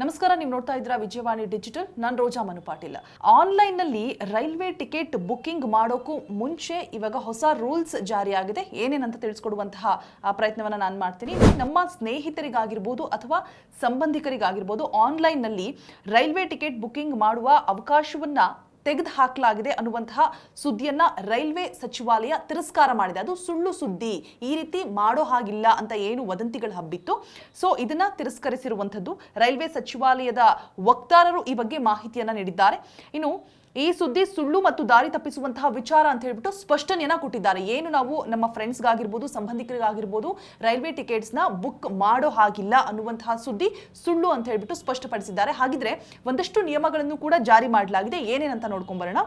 ನಮಸ್ಕಾರ, ನೀವು ನೋಡ್ತಾ ಇದ್ದೀರಾ ವಿಜಯವಾಣಿ ಡಿಜಿಟಲ್. ನಾನು ರೋಜಾ ಮನು ಪಾಟೀಲ್. ಆನ್ಲೈನ್ನಲ್ಲಿ ರೈಲ್ವೆ ಟಿಕೆಟ್ ಬುಕ್ಕಿಂಗ್ ಮಾಡೋಕ್ಕೂ ಮುಂಚೆ ಇವಾಗ ಹೊಸ ರೂಲ್ಸ್ ಜಾರಿಯಾಗಿದೆ. ಏನೇನಂತ ತಿಳಿಸ್ಕೊಡುವಂತಹ ಪ್ರಯತ್ನವನ್ನು ನಾನು ಮಾಡ್ತೀನಿ. ನಮ್ಮ ಸ್ನೇಹಿತರಿಗಾಗಿರ್ಬೋದು ಅಥವಾ ಸಂಬಂಧಿಕರಿಗಾಗಿರ್ಬೋದು ಆನ್ಲೈನ್ನಲ್ಲಿ ರೈಲ್ವೆ ಟಿಕೆಟ್ ಬುಕ್ಕಿಂಗ್ ಮಾಡುವ ಅವಕಾಶವನ್ನ ತೆಗೆದು ಹಾಕಲಾಗಿದೆ ಅನ್ನುವಂತಹ ಸುದ್ದಿಯನ್ನ ರೈಲ್ವೆ ಸಚಿವಾಲಯ ತಿರಸ್ಕಾರ ಮಾಡಿದೆ. ಅದು ಸುಳ್ಳು ಸುದ್ದಿ. ಈ ರೀತಿ ಮಾಡೋ ಹಾಗಿಲ್ಲ ಅಂತ ಏನು ವದಂತಿಗಳು ಹಬ್ಬಿತ್ತು. ಸೊ ಇದನ್ನ ತಿರಸ್ಕರಿಸಿರುವಂಥದ್ದು ರೈಲ್ವೆ ಸಚಿವಾಲಯದ ವಕ್ತಾರರು ಈ ಬಗ್ಗೆ ಮಾಹಿತಿಯನ್ನ ನೀಡಿದ್ದಾರೆ. ಇನ್ನು ಈ ಸುದ್ದಿ ಸುಳ್ಳು ಮತ್ತು ದಾರಿ ತಪ್ಪಿಸುವಂತಹ ವಿಚಾರ ಅಂತ ಹೇಳ್ಬಿಟ್ಟು ಸ್ಪಷ್ಟನೆಯನ್ನ ಕೊಟ್ಟಿದ್ದಾರೆ. ಏನು ನಾವು ನಮ್ಮ ಫ್ರೆಂಡ್ಸ್ಗಾಗಿರ್ಬೋದು ಸಂಬಂಧಿಕರಿಗಾಗಿರ್ಬೋದು, ರೈಲ್ವೆ ಟಿಕೆಟ್ಸ್ನ ಬುಕ್ ಮಾಡೋ ಹಾಗಿಲ್ಲ ಅನ್ನುವಂತಹ ಸುದ್ದಿ ಸುಳ್ಳು ಅಂತ ಹೇಳ್ಬಿಟ್ಟು ಸ್ಪಷ್ಟಪಡಿಸಿದ್ದಾರೆ. ಹಾಗಿದ್ರೆ ಒಂದಷ್ಟು ನಿಯಮಗಳನ್ನು ಕೂಡ ಜಾರಿ ಮಾಡಲಾಗಿದೆ. ಏನೇನಂತ ನೋಡ್ಕೊಂಬರೋಣ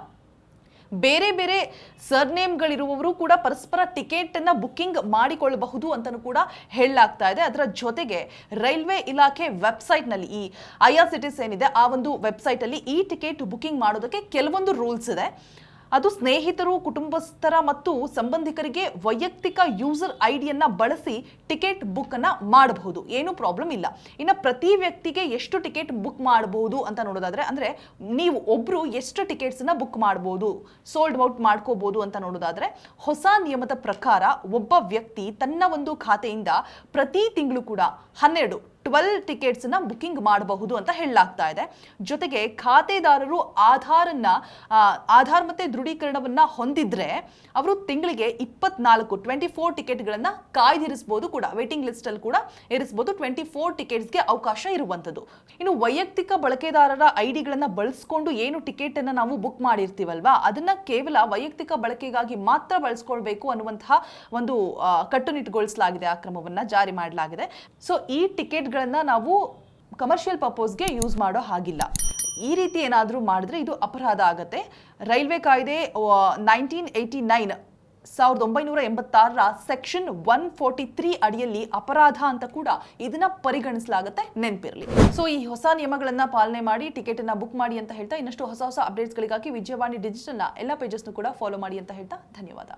ಬೇರೆ ಬೇರೆ ಸರ್ನೇಮ್ಗಳಿರುವವರು ಕೂಡ ಪರಸ್ಪರ ಟಿಕೆಟ್ ಬುಕ್ಕಿಂಗ್ ಮಾಡಿಕೊಳ್ಳಬಹುದು ಅಂತಲೂ ಕೂಡ ಹೇಳಲಾಗ್ತಾ ಇದೆ. ಅದರ ಜೊತೆಗೆ ರೈಲ್ವೆ ಇಲಾಖೆ ವೆಬ್ಸೈಟ್ನಲ್ಲಿ ಈ ಐ ಆರ್ ಸಿಟಿಸ್ ಏನಿದೆ, ಆ ಒಂದು ವೆಬ್ಸೈಟ್ ಅಲ್ಲಿ ಈ ಟಿಕೆಟ್ ಬುಕ್ಕಿಂಗ್ ಮಾಡೋದಕ್ಕೆ ಕೆಲವೊಂದು ರೂಲ್ಸ್ ಇದೆ. ಅದು ಸ್ನೇಹಿತರು, ಕುಟುಂಬಸ್ಥರ ಮತ್ತು ಸಂಬಂಧಿಕರಿಗೆ ವೈಯಕ್ತಿಕ ಯೂಸರ್ ಐಡಿಯನ್ನು ಬಳಸಿ ಟಿಕೆಟ್ ಬುಕ್ ಅನ್ನ ಮಾಡಬಹುದು. ಏನು ಪ್ರಾಬ್ಲಮ್ ಇಲ್ಲ. ಇನ್ನು ಪ್ರತಿ ವ್ಯಕ್ತಿಗೆ ಎಷ್ಟು ಟಿಕೆಟ್ ಬುಕ್ ಮಾಡಬಹುದು ಅಂತ ನೋಡೋದಾದ್ರೆ, ಅಂದ್ರೆ ನೀವು ಒಬ್ರು ಎಷ್ಟು ಟಿಕೆಟ್ಸ್ನ ಬುಕ್ ಮಾಡಬಹುದು ಸೋಲ್ಡ್ ಔಟ್ ಮಾಡ್ಕೋಬಹುದು ಅಂತ ನೋಡೋದಾದ್ರೆ, ಹೊಸ ನಿಯಮದ ಪ್ರಕಾರ ಒಬ್ಬ ವ್ಯಕ್ತಿ ತನ್ನ ಒಂದು ಖಾತೆಯಿಂದ ಪ್ರತಿ ತಿಂಗಳು ಕೂಡ ಹನ್ನೆರಡು ಟ್ವೆಲ್ ಟಿಕೆಟ್ಸ್ನ ಬುಕಿಂಗ್ ಮಾಡಬಹುದು ಅಂತ ಹೇಳಲಾಗ್ತಾ ಇದೆ. ಜೊತೆಗೆ ಖಾತೆದಾರರು ಆಧಾರನ್ನು ಆಧಾರ್ ಮತ್ತೆ ದೃಢೀಕರಣವನ್ನ ಹೊಂದಿದ್ರೆ ಅವರು ತಿಂಗಳಿಗೆ ಇಪ್ಪತ್ನಾಲ್ಕು, ಟ್ವೆಂಟಿ ಫೋರ್ ಟಿಕೆಟ್ಗಳನ್ನ ಕಾಯ್ದಿರಿಸಬಹುದು ಕೂಡ. ವೇಟಿಂಗ್ ಲಿಸ್ಟ್ ಅಲ್ಲಿ ಕೂಡ ಇರಿಸಬಹುದು ಟ್ವೆಂಟಿ ಫೋರ್ ಟಿಕೆಟ್ಸ್ಗೆ ಅವಕಾಶ ಇರುವಂಥದ್ದು ಇನ್ನು ವೈಯಕ್ತಿಕ ಬಳಕೆದಾರರ ಐಡಿಗಳನ್ನ ಬಳಸ್ಕೊಂಡು ಏನು ಟಿಕೆಟ್ ಅನ್ನ ನಾವು ಬುಕ್ ಮಾಡಿರ್ತೀವಲ್ವಾ? ಅದನ್ನ ಕೇವಲ ವೈಯಕ್ತಿಕ ಬಳಕೆಗಾಗಿ ಮಾತ್ರ ಬಳಸ್ಕೊಳ್ಬೇಕು ಅನ್ನುವಂತಹ ಒಂದು ಕಟ್ಟುನಿಟ್ಟುಗೊಳಿಸಲಾಗಿದೆ ಆ ಕ್ರಮವನ್ನು ಜಾರಿ ಮಾಡಲಾಗಿದೆ. ಸೊ ಈ ಟಿಕೆಟ್ಗಳನ್ನ ನಾವು ಕಮರ್ಷಿಯಲ್ ಪರ್ಪೋಸ್ಗೆ ಯೂಸ್ ಮಾಡೋ ಹಾಗಿಲ್ಲ. ಈ ರೀತಿ ಏನಾದರೂ ಮಾಡಿದ್ರೆ ಇದು ಅಪರಾಧ ಆಗುತ್ತೆ. ರೈಲ್ವೆ ಕಾಯ್ದೆ ನೈನ್ಟೀನ್ ಏಯ್ಟಿ ನೈನ್ ಸಾವಿರದ ಒಂಬೈನೂರ ಎಂಬತ್ತಾರರ ಸೆಕ್ಷನ್ ಒನ್ ಫೋರ್ಟಿ ತ್ರೀ ಅಡಿಯಲ್ಲಿ ಅಪರಾಧ ಅಂತ ಕೂಡ ಇದನ್ನ ಪರಿಗಣಿಸಲಾಗುತ್ತೆ, ನೆನಪಿರಲಿ. ಸೊ ಈ ಹೊಸ ನಿಯಮಗಳನ್ನ ಪಾಲನೆ ಮಾಡಿ ಟಿಕೆಟ್ ಅನ್ನ ಬುಕ್ ಮಾಡಿ ಅಂತ ಹೇಳ್ತಾ ಇನ್ನಷ್ಟು ಹೊಸ ಹೊಸ ಅಪ್ಡೇಟ್ಸ್ಗಳಿಗಾಗಿ ವಿಜಯವಾಣಿ ಡಿಜಿಟಲ್ನ ಎಲ್ಲ ಪೇಜಸ್ನು ಕೂಡ ಫಾಲೋ ಮಾಡಿ ಅಂತ ಹೇಳ್ತಾ ಧನ್ಯವಾದ.